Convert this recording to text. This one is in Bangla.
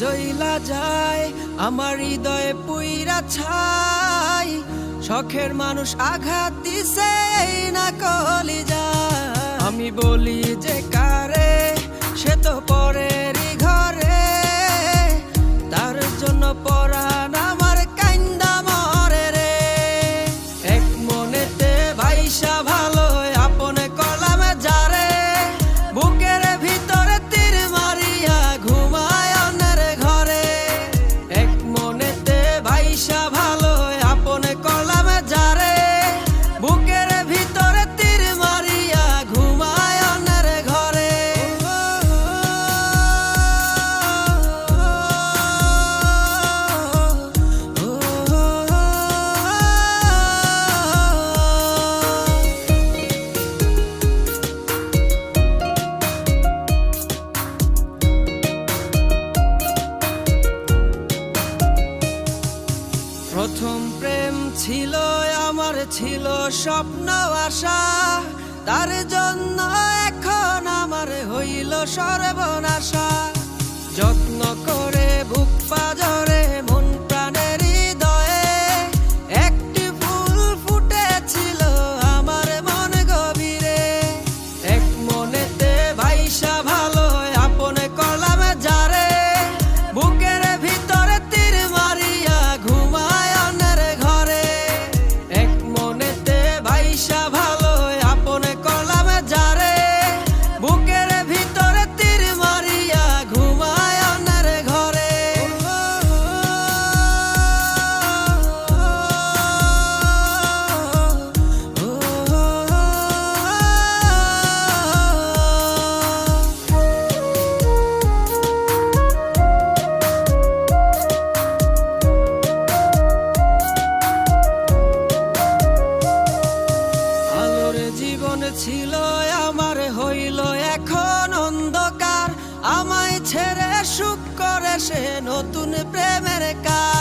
জইলা যায়, আমার হৃদয়ে পুইরা ছাই। শখের মানুষ আঘাত দিছে, না কলি যায় আমি বলি যে কারে, সে তো পরেরই ঘরে। তার জন্য পর প্রথম প্রেম ছিল আমার ছিল স্বপ্ন আশা। তার জন্য এখন আমার হইল সর্বনাশা। ছেড়ে সুখ করে সে নতুন প্রেমের কার